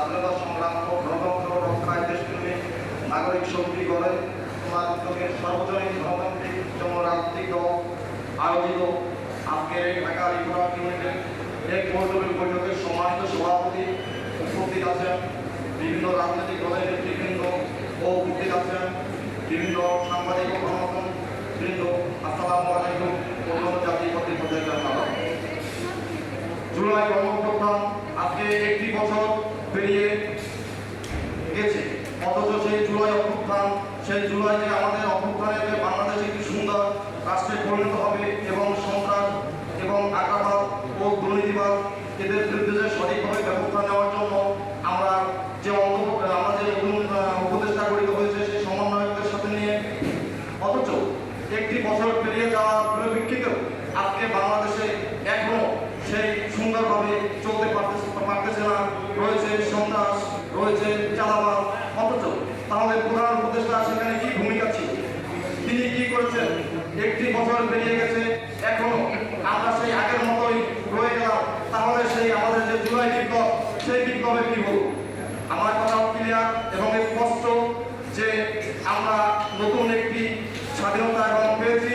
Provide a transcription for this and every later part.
স্বাধীনতা সংগ্রাম ও গণতন্ত্র রক্ষায় দেশপ্রেমী নাগরিক শক্তি গড়ে তোমার সর্বজনীন গণতান্ত্রিক জন্য রাজনৈতিক দল আয়োজিত। আজকের এই ঢাকা রিফার ইউনিটের এক মৌসুমী বৈঠকের সম্মানিত সভাপতি উপস্থিত আছেন। বিভিন্ন রাজনৈতিক দলের নেতৃবৃন্দ ও উপস্থিত আছেন। বিভিন্ন সাংবাদিক ও গণমাধ্যম বৃন্দ আসসালামু আলাইকুম। অন্যান্য জাতি কর্তৃপক্ষের জানালাম জুলাই গণঅভ্যুত্থান আজকে একটি বছর পেরিয়ে গেছে। অথচ সেই জুলাই অভ্যুত্থান সেই জুলাই যে আমাদের অভ্যুত্থানের বাংলাদেশ একটি সুন্দর রাষ্ট্রে পরিণত হবে এবং সন্ত্রাস এবং আগ্রাবাদ ও দুর্নীতিবাদ এদের বিরুদ্ধে সঠিকভাবে ব্যবস্থা নেওয়ার জন্য আমরা যে আমরা আহ, উপদেষ্টা গঠিত হয়েছে সেই সমন্বয়কদের সাথে নিয়ে অথচ একটি বছর পেরিয়ে যাওয়ার পরিপ্রেক্ষিতেও আজকে বাংলাদেশে এখনও সেই সুন্দরভাবে চলতে পারতেছে পারতেছে না রয়েছে সন্ত্রাস, রয়েছে চালাবাদ অথচ তাহলে প্রধান উপদেষ্টা সেখানে কি ভূমিকা ছিল? তিনি কি করেছেন? একটি বছর পেরিয়ে গেছে, এখনও আমরা সেই আগের মতোই রয়ে গেলাম। তাহলে সেই আমাদের যে জুলাই বিপ্লব, সেই বিপ্লবে কি হলো? আমার কথা ক্লিয়ার এবং স্পষ্ট যে আমরা নতুন একটি স্বাধীনতা এবং পেয়েছি,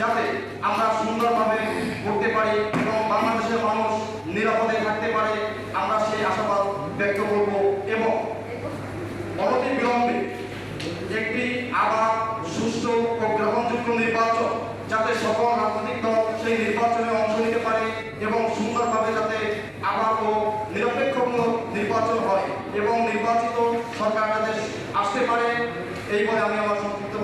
যাতে আমরা সুন্দরভাবে করতে পারি এবং বাংলাদেশের মানুষ নিরাপদে থাকতে পারে। আমরা সেই আশাবাদ ব্যক্ত করব এবং অনতি বিলম্বে একটি আবার সুষ্ঠু ও গ্রহণযোগ্য নির্বাচন যাতে সকল রাজনৈতিক দল সেই নির্বাচনে অংশ নিতে পারে এবং সুন্দরভাবে যাতে আবার ও নিরপেক্ষমূলক নির্বাচন হয় এবং নির্বাচিত সরকার যাতে আসতে পারে, এই বলে আমি আমার সংক্ষিপ্ত